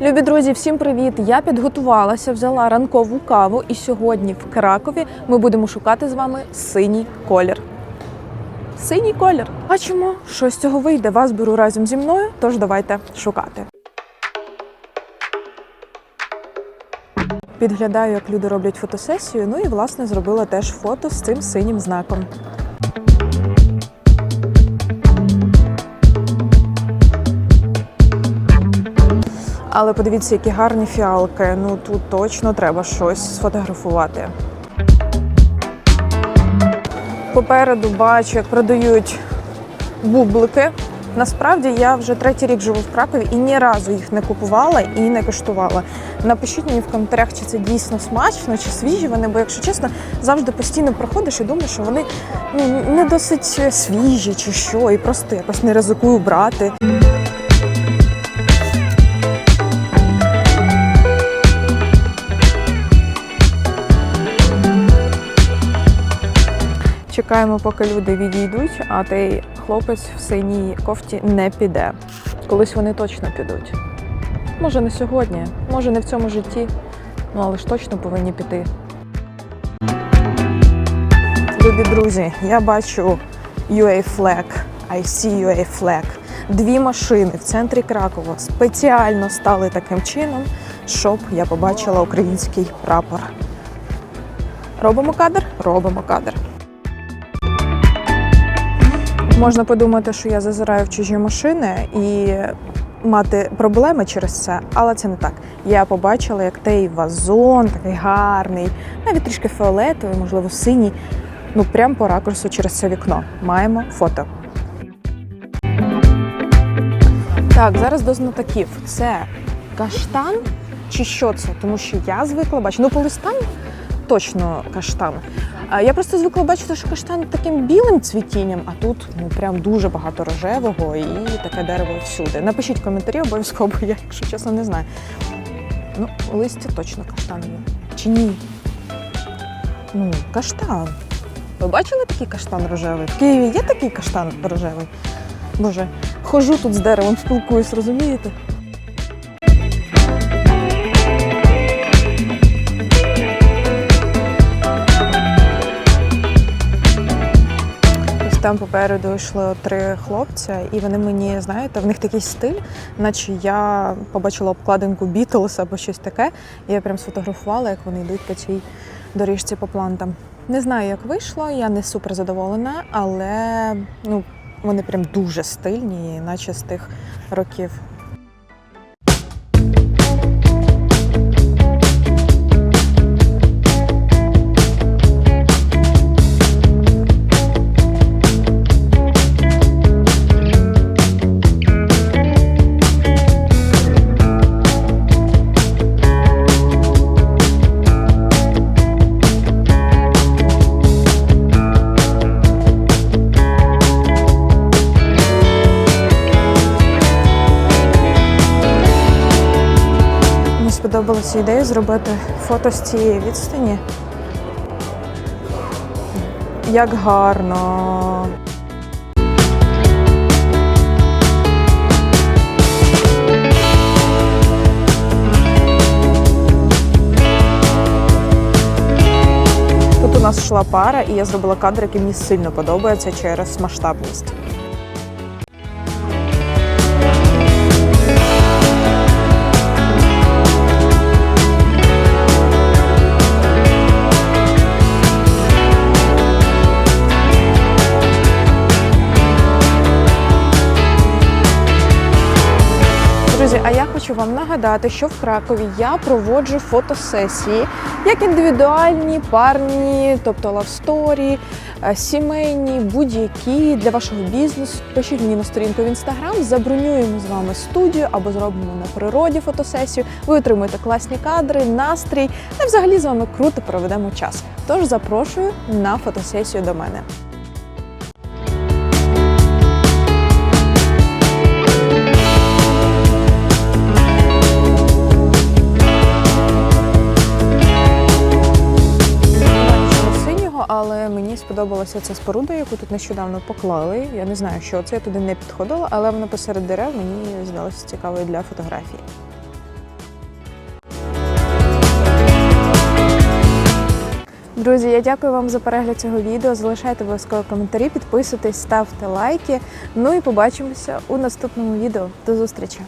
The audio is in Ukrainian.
Любі друзі, всім привіт! Я підготувалася, взяла ранкову каву, і сьогодні в Кракові ми будемо шукати з вами синій колір. Синій колір. Бачимо, що з цього вийде. Вас беру разом зі мною, тож давайте шукати. Підглядаю, як люди роблять фотосесію. Ну і власне зробила теж фото з цим синім знаком. Але подивіться, які гарні фіалки. Ну тут точно треба щось сфотографувати. Попереду бачу, як продають бублики. Насправді я вже третій рік живу в Кракові і ні разу їх не купувала і не коштувала. Напишіть мені в коментарях, чи це дійсно смачно, чи свіжі вони, бо якщо чесно, завжди постійно проходиш і думаєш, що вони ну, не досить свіжі чи що, і просто якось не ризикую брати. Чекаємо, поки люди відійдуть, а той хлопець в синій кофті не піде. Колись вони точно підуть. Може, не сьогодні, може, не в цьому житті, ну але ж точно повинні піти. Любі друзі, я бачу UA Flag, I see UA Flag. Дві машини в центрі Кракова спеціально стали таким чином, щоб я побачила український прапор. Робимо кадр? Робимо кадр. Можна подумати, що я зазираю в чужі машини і мати проблеми через це, але це не так. Я побачила, як той вазон, такий гарний, навіть трішки фіолетовий, можливо, синій. Ну, прямо по ракурсу через це вікно. Маємо фото. Так, зараз до знатоків. Це каштан чи що це? Тому що я звикла бачити. Ну, по листам точно каштан. Я просто звикла бачити, що каштан таким білим цвітінням, а тут ну прям дуже багато рожевого і таке дерево всюди. Напишіть коментарі обов'язково, бо я, якщо чесно, не знаю. Ну, листя точно каштанове. Чи ні? Ну, каштан. Ви бачили такий каштан рожевий? В Києві є такий каштан рожевий? Боже, хожу тут з деревом, спілкуюсь, розумієте? Там попереду йшли три хлопця, і вони мені, знаєте, в них такий стиль, наче я побачила обкладинку Бітлз або щось таке. І я прям сфотографувала, як вони йдуть по цій доріжці по плантам. Не знаю, як вийшло, я не супер задоволена, але ну, вони прям дуже стильні, наче з тих років. Сподобалася ідея зробити фото з цієї відстані. Як гарно. Тут у нас йшла пара, і я зробила кадр, який мені сильно подобається через масштабність. Друзі, а я хочу вам нагадати, що в Кракові я проводжу фотосесії, як індивідуальні, парні, тобто лавсторі, е, сімейні, будь-які для вашого бізнесу. Пишіть мені на сторінку в інстаграм, забронюємо з вами студію або зробимо на природі фотосесію. Ви отримуєте класні кадри, настрій, та взагалі з вами круто проведемо час. Тож запрошую на фотосесію до мене. але мені сподобалася ця споруда, яку тут нещодавно поклали. Я не знаю, що це я туди не підходила, але воно посеред дерев мені здалося цікавою для фотографії. Друзі, я дякую вам за перегляд цього відео. Залишайте обов'язково коментарі, підписуйтесь, ставте лайки. Ну і побачимося у наступному відео. До зустрічі!